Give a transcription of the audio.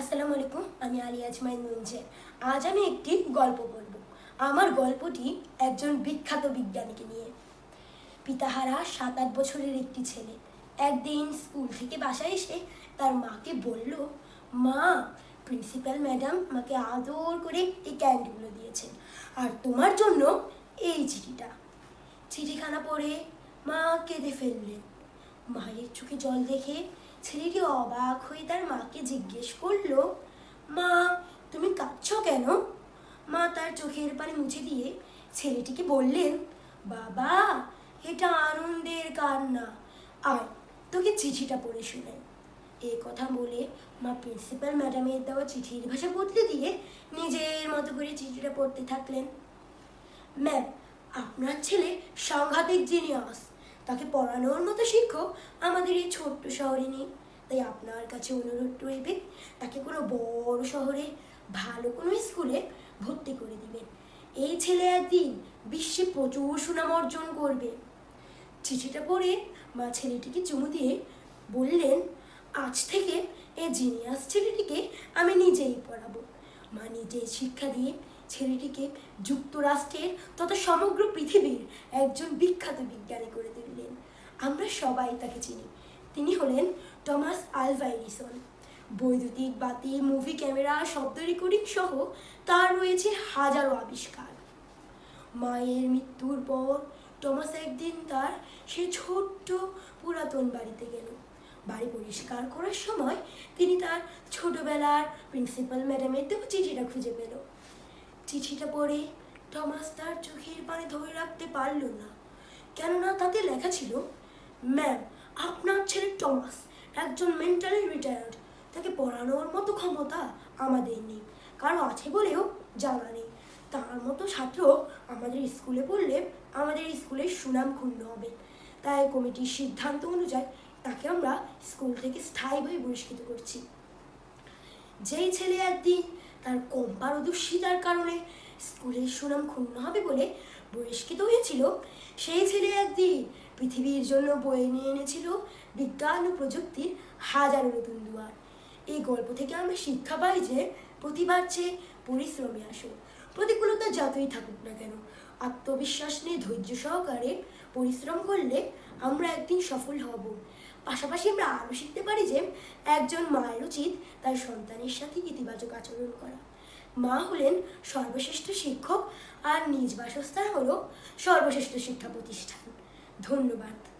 আসসালামু আলাইকুম, আমি আলী আজমাইন মুঞ্জে আজ আমি একটি গল্প বলব আমার গল্পটি একজন বিখ্যাত বিজ্ঞানীকে নিয়ে। পিতাহারা সাত আট বছরের একটি ছেলে। একদিন স্কুল থেকে বাসায় এসে তার মাকে বলল, মা, প্রিন্সিপাল ম্যাডাম আমাকে আদর করে এই ক্যান্ডিগুলো দিয়েছেন, আর তোমার জন্য এই চিঠিটা। চিঠিখানা পড়ে মা কেঁদে ফেললেন। মায়ের চোখে জল দেখে ছেলেটি অবাক হয়ে তার মাকে জিজ্ঞেস করল, মা, তুমি কাঁদছ কেন? মা তার চোখের পানি মুছে দিয়ে ছেলেটিকে বললেন, বাবা, এটা আনন্দের কান্না। আর তোকে চিঠিটা পড়ে শুনে এই কথা বলে মা প্রিন্সিপাল ম্যাডামের দেওয়া চিঠির ভাষা বদলে দিয়ে নিজের মতো করে চিঠিটা পড়তে থাকলেন। ম্যাম, আপনার ছেলে সাংঘাতিক জিনিয়াস। তাকে পড়ানোর মতো শিক্ষক আমাদের এই ছোট্ট শহরে নেই। তাই আপনার কাছে অনুরোধ রইবে, তাকে কোনো বড় শহরে, ভালো কোনো স্কুলে ভর্তি করে দিবেন। এই ছেলে একদিন বিশ্বে প্রচুর সুনাম অর্জন করবে। চিঠিটা পড়ে মা ছেলেটিকে চুমু দিয়ে বললেন, আজ থেকে এই জিনিয়াস ছেলেটিকে আমি নিজেই পড়াবো। মা নিজেই শিক্ষা দিয়ে ছেলেটিকে যুক্তরাষ্ট্রের তথা সমগ্র পৃথিবীর একজন বিখ্যাত বিজ্ঞানী করে তুললেন। আমরা সবাই তাকে চিনি। তিনি হলেন টমাস আলভা এডিসন। বৈদ্যুতিক, বাতি, মুভি ক্যামেরা, শব্দ রেকর্ডিং সহ তার রয়েছে হাজারো আবিষ্কার। মায়ের মৃত্যুর পর টমাস একদিন তার সে ছোট্ট পুরাতন বাড়িতে গেল। বাড়ি পরিষ্কার করার সময় তিনি তার ছোটবেলার প্রিন্সিপাল ম্যাডামের দেওয়া চিঠিটা খুঁজে পেল। চিঠিটা পড়ে টমাস তার চোখের পানি ধরে রাখতে পারল না। কেননা তাতে লেখা ছিল, ম্যাম, আপনার ছেলে টমাস, একজন মেন্টালি রিটায়ার্ড তাকে পড়ানোর মতো ক্ষমতা আমাদের নেই কারও আছে বলেও জানা নেই। তার মতো ছাত্র আমাদের স্কুলে পড়লে আমাদের স্কুলের সুনাম ক্ষুণ্ণ হবে। তাই কমিটির সিদ্ধান্ত অনুযায়ী তাকে আমরা স্কুল থেকে স্থায়ীভাবে বহিষ্কৃত করছি। যেই ছেলে একদিন তার কম পারদর্শিতার কারণে স্কুলের সুনাম ক্ষুণ্ণ হবে বলে বহিষ্কৃত হয়েছিল, সেই ছেলে একদিন পৃথিবীর জন্য বয়ে নিয়ে এনেছিল বিজ্ঞান ও প্রযুক্তির হাজারো নতুন দুয়ার। এই গল্প থেকে আমরা শিক্ষা পাই যে প্রতিবার চেয়ে পরিশ্রমে আসো, প্রতিকূলতা যতই থাকুক না কেন আত্মবিশ্বাস নিয়ে ধৈর্য সহকারে পরিশ্রম করলে আমরা একদিন সফল হব। পাশাপাশি আমরা আরও শিখতে পারি যে একজন মায়ের উচিত তার সন্তানের সাথে ইতিবাচক আচরণ করা। মা হলেন সর্বশ্রেষ্ঠ শিক্ষক আর নিজ বাসস্থান হল সর্বশ্রেষ্ঠ শিক্ষা প্রতিষ্ঠান। ধন্যবাদ।